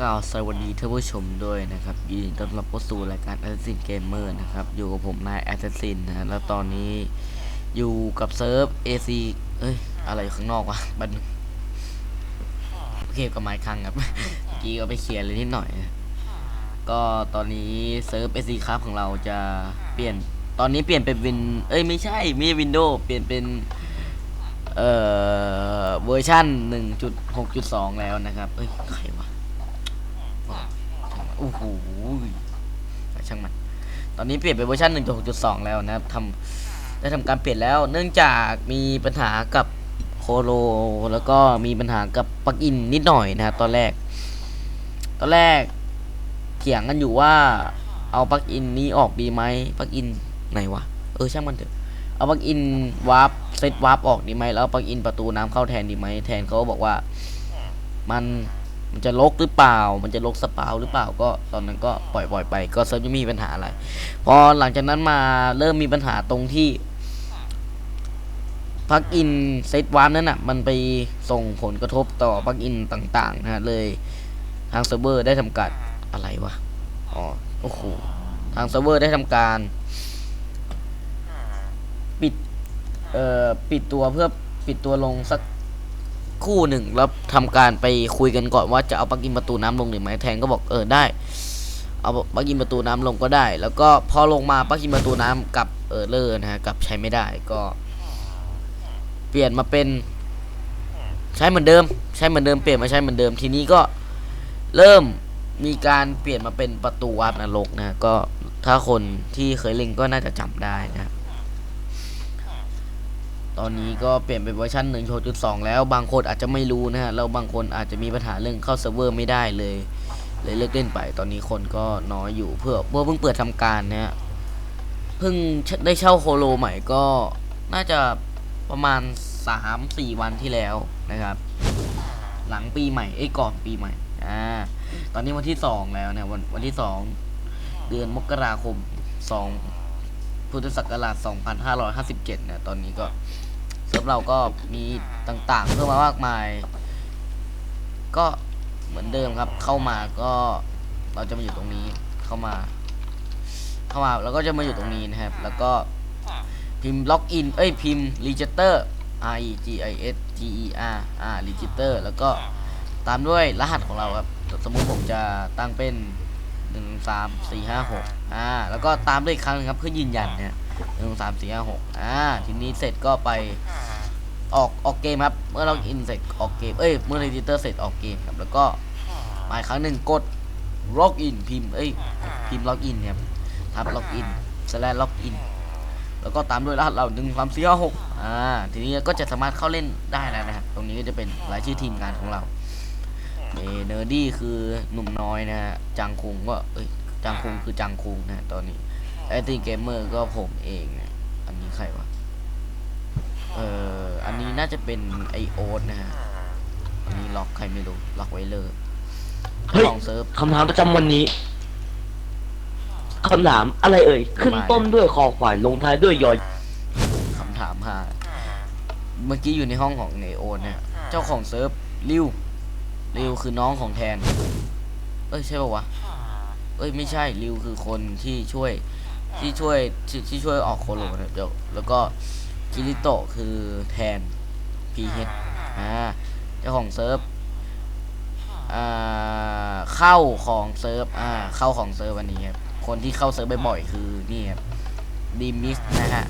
กล่าวสวัสดีท่านผู้ชมด้วยนะครับยินดีต้อนรับเข้าสู่รายการ Assassin Gamer นะครับ อยู่กับผมนาย Assassin นะแล้วตอนนี้อยู่กับเซิร์ฟ AC เอ้ย อะไรอยู่ข้างนอกวะบันโอเคกับไม้คังครับเมื่อกี้ก็ไปเคลียร์เลยนิดหน่อย ก็ตอนนี้เซิร์ฟ AC ครับของเราจะเปลี่ยนตอนนี้เปลี่ยนเป็นวิน เอ้ย ไม่ใช่ไม่ใช่วินโดว์เปลี่ยนเป็นเอ่อเวอร์ชัน1.6.2 แล้วนะครับ เอ้ย ใครวะ โอ้โหช่างมัน ตอนนี้เปลี่ยนเป็นเวอร์ชัน1.6.2 แล้วนะครับทำได้ทำการเปลี่ยนแล้ว เนื่องจากมีปัญหากับโคโลแล้วก็มีปัญหากับปลั๊กอินนิดหน่อยนะครับตอนแรก ตอนแรกเถียงกันอยู่ว่าเอาปลั๊กอินนี้ออกดีไหมปลั๊กอินไหนวะ เออช่างมันเถอะ เอาปลั๊กอินวาร์ปเซตวาร์ปออกดีไหมแล้วเอาปลั๊กอินประตูน้ำเข้าแทนดีไหมแทนเขาบอกว่า มัน มันจะลกหรือเปล่า มันจะลกสปาวหรือเปล่าก็ตอนนั้นก็ปล่อยปล่อยไป ก็เซิร์ฟไม่มีปัญหาอะไร พอหลังจากนั้นมาเริ่มมีปัญหาตรงที่ปลั๊กอินเซตวาร์ปนั้นอะ มันไปส่งผลกระทบต่อปลั๊กอินต่างๆนะฮะเลยทางเซิร์ฟเวอร์ได้ทำการอะไรวะอ๋อโอ้โหทางเซิร์ฟเวอร์ได้ทำการ ปิดเอ่อปิดตัวเพื่อปิดตัวลงสัก คู่หนึ่งแล้วทำการไปคุยกันก่อนว่าจะเอาปลั๊กอินประตูน้ำลงหรือไม่แทนก็บอกเออได้ เอาปลั๊กอินประตูน้ำลงก็ได้ แล้วก็พอลงมาปลั๊กอินประตูน้ำกับเออเลอร์นะฮะกับใช้ไม่ได้ก็ เปลี่ยนมาเป็น ใช้เหมือนเดิม ใช้เหมือนเดิมเปลี่ยนมาใช้เหมือนเดิมทีนี้ก็เริ่มมีการเปลี่ยนมาเป็นประตูวาร์ปนรกนะก็ถ้าคนที่เคยเล่นก็น่าจะจำได้นะ ตอนนี้ก็เปลี่ยนเป็นเวอร์ชัน1.2 แล้วบางคนอาจจะไม่รู้นะฮะแล้วบางคนอาจจะมีปัญหาเรื่องเข้าเซิร์ฟเวอร์ไม่ได้เลย เลยเลิกเล่นไป ตอนนี้คนก็น้อยอยู่เพื่อเพื่อเพิ่งเปิดทำการนะฮะเพิ่งได้เช่าโคโลใหม่ก็น่าจะประมาณ 3-4 วันที่แล้วนะครับ หลังปีใหม่เอ้ก่อนปีใหม่อ่าตอนนี้วันที่ 2 แล้วนะวันวันที่ 2 เดือนมกราคม2พุทธศักราช 2557 นะ ตอนนี้ก็ เซิร์ฟเราก็มีต่างๆเพิ่มมามากมาย ก็เหมือนเดิมครับ เข้ามาก็เราจะมาอยู่ตรงนี้เข้ามา เข้ามาแล้วก็จะมาอยู่ตรงนี้นะครับ แล้วก็พิมพ์ล็อกอินเอ้ยพิมพ์ register r e g i s t e r r register แล้วก็ตามด้วยรหัสของเราครับ สมมุติผมจะตั้งเป็นหนึ่งสามสี่ห้าหกอ่าแล้วก็ตามด้วยอีกครั้งนึงครับเพื่อยืนยันเนี่ย หนึ่งสามสี่ห้าหกอ่าทีนี้เสร็จก็ไปออกออกเกมครับ เมื่อเราอินเสร็จออกเกม เอ้ย เมื่อเรจิเตอร์เสร็จออกเกมครับ แล้วก็มาครั้งหนึ่งกด log in พิมพ์ เอ้ย พิมพ์ log in เนี่ยครับ log in slash log in แล้วก็ตามด้วยรหัสเราหนึ่งสามสี่ห้าหกอ่า ทีนี้ก็จะสามารถเข้าเล่นได้แล้วนะครับ ตรงนี้ก็จะเป็นรายชื่อทีมงานของเราเนอร์ดี้คือหนุ่มน้อยนะฮะจังคุงก็ เอ้ยจังคุงคือจังคุงนะตอนนี้ ไอตีเกมเมอร์ก็ผมเองนะอันนี้ใครวะ เอ่อ อันนี้น่าจะเป็นไอโอ๊ตนะฮะ อันนี้ล็อกใครไม่รู้ ล็อกไว้เลยเฮ้ย ของเซิร์ฟ คำถามประจำวันนี้ คำถามอะไรเอ่ย ขึ้นต้นด้วยคอควายลงท้ายด้วยยอคำถามหาเมื่อกี้อยู่ในห้องของไอโอ๊ตเนี่ยเจ้าของเซิร์ฟริวริวคือน้องของแทน เอ้ยใช่ป่าวะ เอ้ยไม่ใช่ริวคือคนที่ช่วย ที่ช่วยที่ที่ช่วยออกโคโลนะเดี๋ยวแล้วก็คิริโตะคือแทนพีเฮดอ่าเจ้าของเซิร์ฟอ่าเข้าของเซิร์ฟอ่าเข้าของเซิร์ฟอันนี้ครับคนที่เข้าเซิร์ฟบ่อยๆคือนี่ครับดีมิสนะฮะ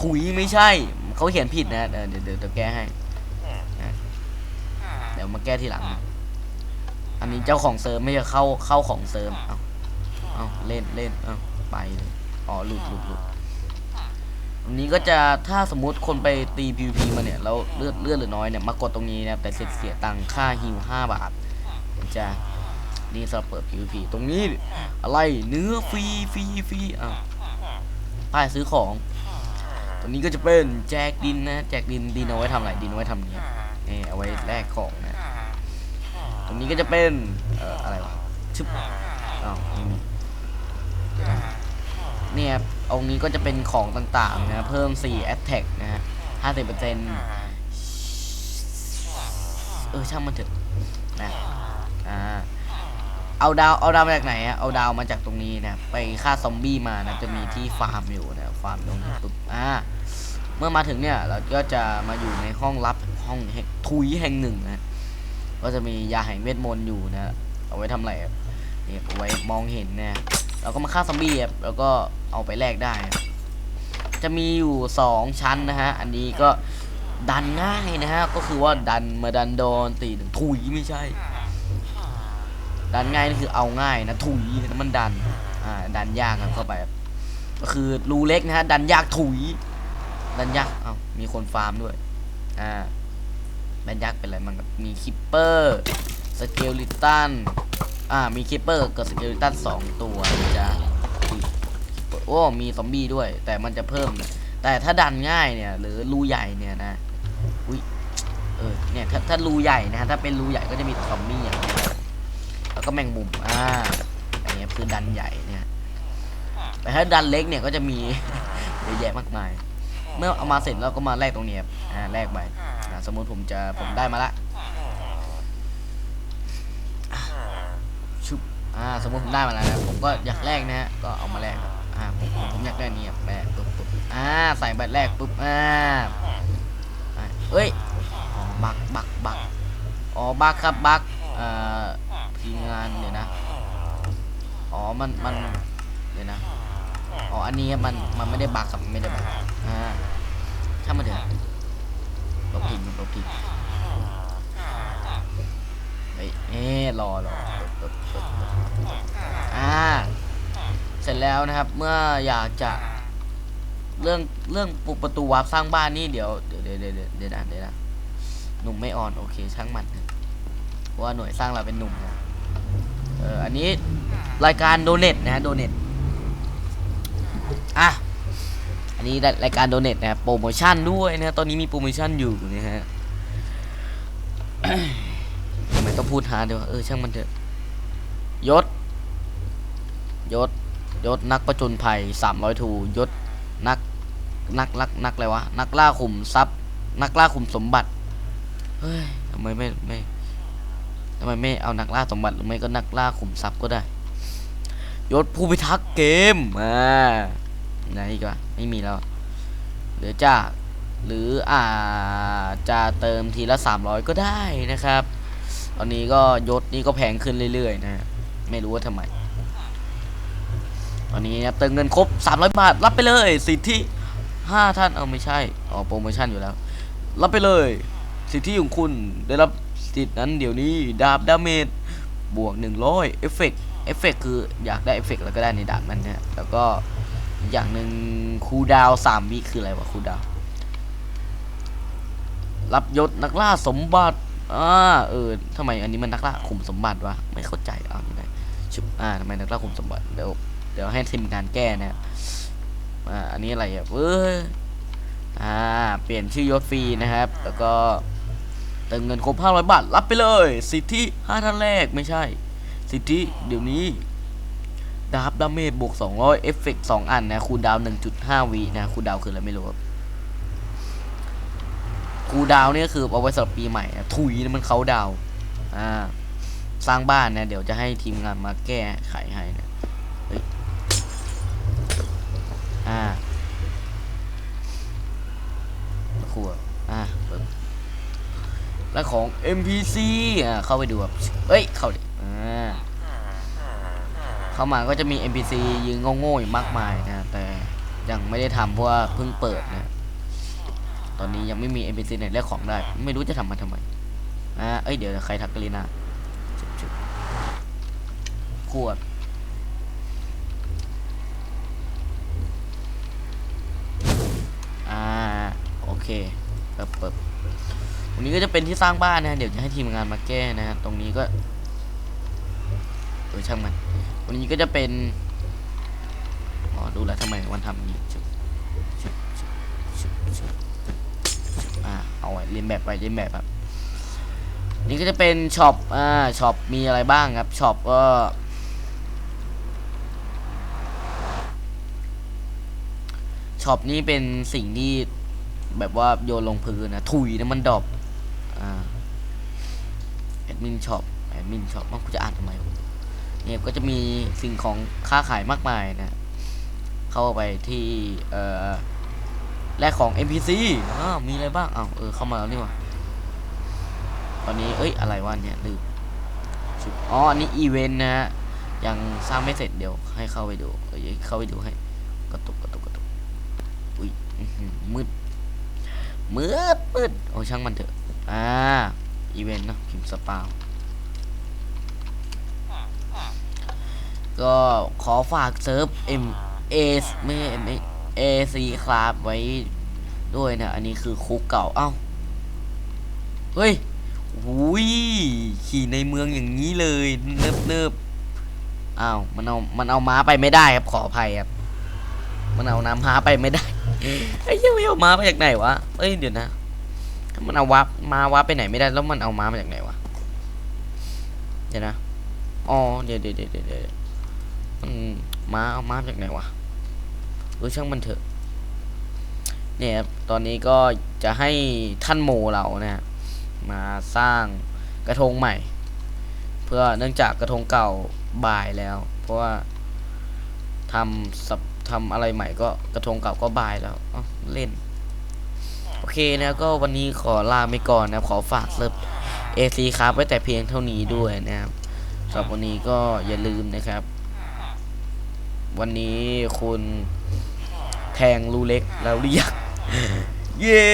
ถุยไม่ใช่เขาเขียนผิดนะเดี๋ยวเดี๋ยวเดี๋ยวเดี๋ยวแก้ให้เดี๋ยวมาแก้ทีหลัง อันนี้เจ้าของเซิร์ฟไม่ใช่เข้าเข้าของเซิร์ฟเอาเอาเล่นเล่นเอาไปเลย อ๋อหลุดหลุดหลุดอันนี้ก็จะถ้าสมมติคนไปตี PVP มาเนี่ยแล้วเลือดเลือดเหลือน้อยเนี่ยมากดตรงนี้นะครับแต่เสียเสียตังค่าฮิว5บาทมันจะนี่สำหรับเปิด PVP ตรงนี้อะไรเนื้อฟรีฟรีฟรีอ้าวป้ายซื้อของตรงนี้ก็จะเป็นแจกดินนะแจกดินดินเอาไว้ทำอะไรดินเอาไว้ทำเนี่ยนี่เอาไว้แลกของนะตรงนี้ก็จะเป็นเอ่ออะไรวะชึบอ้าวไม่มี เนี่ยครับตรงนี้ก็จะเป็นของต่างๆนะเพิ่ม 4 attack นะฮะ50%เออช่างมันเถอะนะอ่าเอาดาวเอาดาวมาจากไหนอะเอาดาวมาจากตรงนี้นะไปฆ่าซอมบี้มานะจะมีที่ฟาร์มอยู่นะฟาร์มตรงนี้ปุ๊บอ่าเมื่อมาถึงเนี่ยเราก็จะมาอยู่ในห้องลับห้องแห่งทุยแห่งหนึ่งนะก็จะมียาแห่งเวทมนต์อยู่นะเอาไว้ทำอะไรเนี่ยเอาไว้มองเห็นนะ เราก็มาฆ่าซอมบี้ครับแล้วก็เอาไปแลกได้ จะมีอยู่สองชั้นนะฮะ อันนี้ก็ดันง่ายนะฮะ ก็คือว่าดันมาดันโดนตีถุยไม่ใช่ ดันง่ายนี่คือเอาง่ายนะถุยนะมันดัน อ่าดันยากครับเข้าไปก็คือรูเล็กนะฮะ ดันยากถุย ดันยากเอ้ามีคนฟาร์มด้วย อ่าดันยากเป็นอะไรมันมีคิปเปอร์สเกลลิตัน อ่ามีคิปเปอร์กับสเกลลิตันสองตัวจะโอ้มีซอมบี้ด้วย แต่มันจะเพิ่ม แต่ถ้าดันง่ายเนี่ย หรือรูใหญ่เนี่ยนะอุ้ยเออเนี่ยถ้าถ้ารูใหญ่นะถ้าเป็นรูใหญ่ก็จะมีซอมบี้อย่างแล้วก็แมงมุมอ่าอันนี้คือดันใหญ่เนี่ยแต่ถ้าดันเล็กเนี่ยก็จะมีเยอะแยะมากมาย เมื่อเอามาเสร็จเราก็มาแลกตรงนี้ครับอ่าแลกไปสมมติผมจะผมได้มาละ ชุบ อ่าสมมติผมได้มาแล้วนะผมก็อยากแลกนะฮะก็เอามาแลกครับอ่าผมผมอยากได้นี่ครับแลกปุ๊บปุ๊บอ่าใส่ใบแรกปุ๊บอ่าเอ้ยบักบักบักอ๋อบักครับบักเอ่อทีมงานเดี๋ยวนะอ๋อมันมันเดี๋ยวนะอ๋ออันนี้มันมันไม่ได้บักครับไม่ได้บักอ่าถ้ามาเถอะลบทิ้งลบทิ้งเฮ้ยเอ๊รอรอ อ่า เสร็จแล้วนะครับ เมื่ออยากจะ เรื่องเรื่องปุประตูวาร์ปสร้างบ้านนี่เดี๋ยวเดี๋ยวเดี๋ยวเดี๋ยวเดี๋ยวนะเดี๋ยวนะหนุ่มไม่อ่อนโอเคช่างมันเพราะว่าหน่วยสร้างเราเป็นหนุ่มนะเอออันนี้รายการโดเน็ตนะฮะโดเน็ตอะอันนี้รายการโดเน็ตนะโปรโมชั่นด้วยนะตอนนี้มีโปรโมชั่นอยู่นะฮะทำไมต้องพูดหาเดี๋ยวเออช่างมันเถอะ ยศ ยศ ยศนักประจนภัยสามร้อยทูยศนักนักลักนักอะไรวะ นักล่าขุมทรัพย์ นักล่าขุมสมบัติ เฮ้ยทำไมไม่ไม่ทำไมไม่เอานักล่าสมบัติหรือไม่ก็นักล่าขุมทรัพย์ก็ได้ ยศผู้พิทักษ์เกมอ่าไหนอีกวะไม่มีแล้วเหลือจากหรืออาจจะเติมทีละ 300 ก็ได้นะครับ ตอนนี้ก็ยศนี่ก็แพงขึ้นเรื่อยๆนะ ไม่รู้ว่าทำไม ตอนนี้นะเติมเงินครบ 300 บาท รับไปเลย สิทธิ 5 ท่าน เอาไม่ใช่ อ๋อโปรโมชั่นอยู่แล้ว รับไปเลย สิทธิของคุณได้รับสิทธินั้นเดี๋ยวนี้ ดาบดาเมจบวก 100 เอฟเฟกต์เอฟเฟกต์คืออยากได้เอฟเฟกต์แล้วก็ได้ในดาบนั้นนะแล้วก็อย่างหนึ่งคูดาวสามวิคืออะไรวะคูดาว รับยศนักล่าสมบัติอ่าเออทำไมอันนี้มันนักล่าขุมสมบัติวะ ไม่เข้าใจอ่ายังไง ชุบอ่าทำไมนักล่าขุมสมบัติ เดี๋ยว เดี๋ยวให้ทีมงานแก้นะอ่า อันนี้อะไรอะเว้ยอ่า เปลี่ยนชื่อยศฟรีนะครับ แล้วก็เติมเงินครบ500 บาท รับไปเลย สิทธิ5ท่านแรกไม่ใช่ สิทธิเดี๋ยวนี้ดาบดาเมจบวก 200 เอฟเฟกต์2อันนะคูลดาวน์1.5วินะคูลดาวคืออะไรไม่รู้ครับคูดาวน์เนี่ยคือเอาไว้สำหรับปีใหม่นะถุยมันเขาดาว อ่า สร้างบ้านนะเดี๋ยวจะให้ทีมงานมาแก้ไขให้นะเฮ้ยอ่าครัวอ่าเปิดแล้วของ NPC อ่าเข้าไปดูครับเอ้ย เข้าดิอ่าเข้ามาก็จะมี NPC ยืนโง่ๆอยู่มากมายนะ แต่ยังไม่ได้ทำเพราะว่าเพิ่งเปิดนะ ตอนนี้ยังไม่มี NPC ไหนแลกของได้ ไม่รู้จะทำมาทำไม อ่า เอ้ย เดี๋ยวใครทักกลีนา ขวด อ่า โอเคเปิบเปิบตรงนี้ก็จะเป็นที่สร้างบ้านนะ เดี๋ยวจะให้ทีมงานมาแก้นะ ตรงนี้ก็เออช่างมัน วันนี้ก็จะเป็น อ๋อ ดูแล้วทำไมมันทำอย่างนี้อ่า เอาไว้เรียนแบบไปเรียนแบบครับนี่ก็จะเป็นช็อป อ่า ช็อปมีอะไรบ้างครับ ช็อปก็ ช็อปนี้เป็นสิ่งที่แบบว่าโยนลงพื้นนะถุยนะมันดอปอ่าแอดมินช็อปแอดมินช็อปมันกูจะอ่านทำไมเนี่ยก็จะมีสิ่งของค้าขายมากมายนะ เข้าไปที่เอ่อแลกของ NPC อ้าวมีอะไรบ้างอ้าวเออเข้ามาแล้วนี่ว่าตอนนี้เอ้ยอะไรวะเนี่ยลืมอ๋ออันนี้อีเวนต์นะฮะยังสร้างไม่เสร็จเดี๋ยวให้เข้าไปดูเอ้ยเข้าไปดูให้กระตุก มืดมืดมืดโอ้ช่างมันเถอะ อ่า อีเวนต์เนอะพิมพ์สปาวก็ขอฝากเซิร์ฟ M A ไม่ M A C ครับไว้ด้วยนะ อันนี้คือคุกเก่า เอ้า เฮ้ยหุยขี่ในเมืองอย่างนี้เลยเนิบเนิบอ้าว มันเอา มันเอาม้าไปไม่ได้ครับ ขออภัยครับ มันเอาน้ำม้าไปไม่ได้ ไอ้เหี้ยไม่เอาม้ามาจากไหนวะเอ้ยเดี๋ยวนะมันเอาวับมาวับไปไหนไม่ได้แล้วมันเอาม้ามาจากไหนวะเดี๋ยวนะอ๋อเดี๋ยวเดี๋ยวเดี๋ยวเดี๋ยวเดี๋ยวมันม้าเอาม้าจากไหนวะเออช่างมันเถอะ เนี่ยตอนนี้ก็จะให้ท่านโมเราเนะฮะมาสร้างกระทงใหม่ เพื่อเนื่องจากกระทงเก่าบ่ายแล้ว เพราะว่าทำสับ ทำอะไรใหม่ก็กระทงเก่าก็บายแล้วเล่น โอเคนะก็วันนี้ขอลาไปก่อนนะครับขอฝากเซิร์ฟเอซีครับไว้แต่เพียงเท่านี้ด้วยนะครับสำหรับวันนี้ก็อย่าลืมนะครับ วันนี้คุณแทงรูเล็กแล้วเรียกเย้